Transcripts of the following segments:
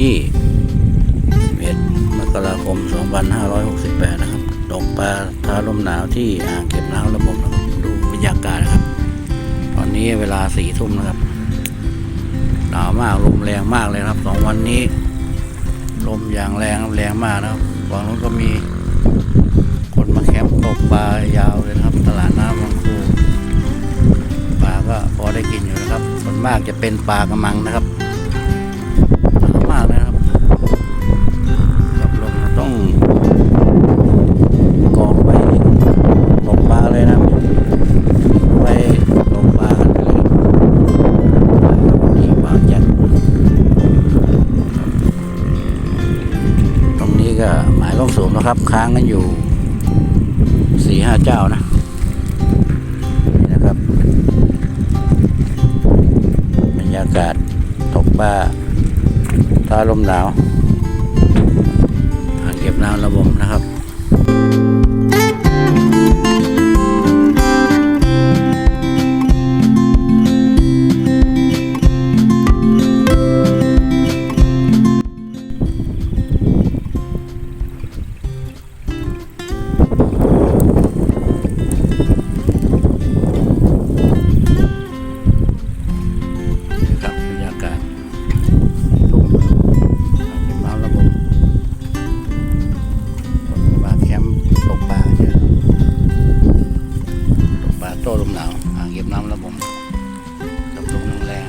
ที่11มกราคม 2568 นะครับตกปลาทาลมหนาวที่อ่างเก็บน้ำระบบนะครับดูบรรยากาศนะครับ ตอนนี้เวลาสี่ทุ่มนะครับ หนาวมากลมแรงมากเลยครับสองวันนี้ลมอย่างแรงแรงมากนะครับฝั่งนู้นก็มีคนมาแคมป์ตกปลายาวเลยนะครับ ตลาดน้ำบางคูปลาก็พอได้กินอยู่นะครับส่วนมากจะเป็นปลากระมังนะครับ นะครับ ค้างกันอยู่สี่ห้าเจ้านะนี่นะครับบรรยากาศตกปลาตาลมหนาว โต้ลมหนาวอ่างเก็บน้ำระบบกับลมแรง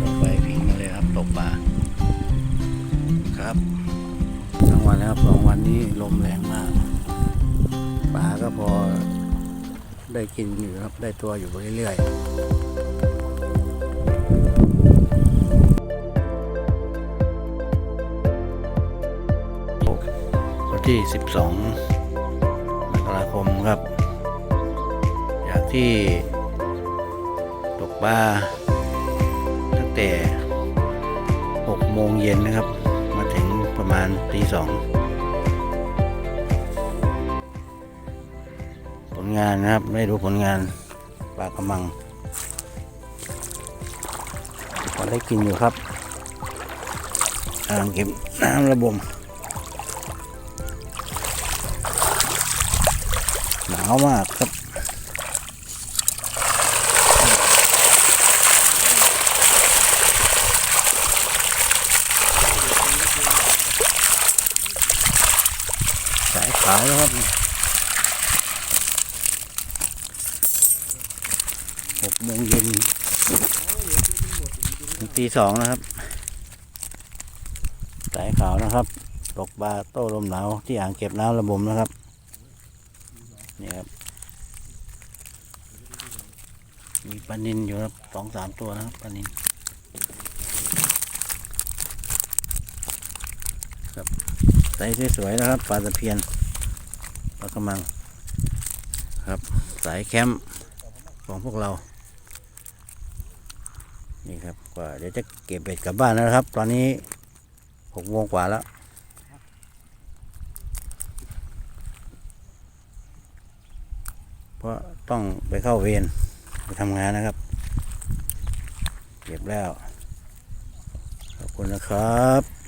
ตกไปพิงกันเลยครับตกปลาครับทั้งวันแล้วครับสองวันนี้ลมแรงมากปลาก็พอได้กินอยู่ครับได้ตัวอยู่เรื่อยๆ ที่ 12 มกราคมครับจากที่ตกปลาตั้งแต่ 6 โมงเย็นนะครับ มาถึงประมาณตีสองผลงานนะครับไม่ดูผลงานปลากระมังพอได้กินอยู่ครับอ่างเก็บน้ำระบม หนาวมากครับสายขาวแล้วครับหกโมงเย็นถึงตีสองนะครับ สายขาวนะครับ ตกปลาโต้ลมหนาวที่อ่างเก็บน้ำระบมนะครับ นี่ครับ มีปลานินอยู่ครับสองสามตัวนะครับปลานินครับใสสวยๆนะครับปลาตะเพียนปลากระมัง ครับ สายแคมป์ของพวกเรา นี่ครับกว่าเดี๋ยวจะเก็บเบ็ดกลับบ้านแล้วนะครับ ตอนนี้หกโมงกว่าแล้ว เพราะต้องไปเข้าเวรไปทำงานนะครับ เก็บแล้ว ขอบคุณนะครับ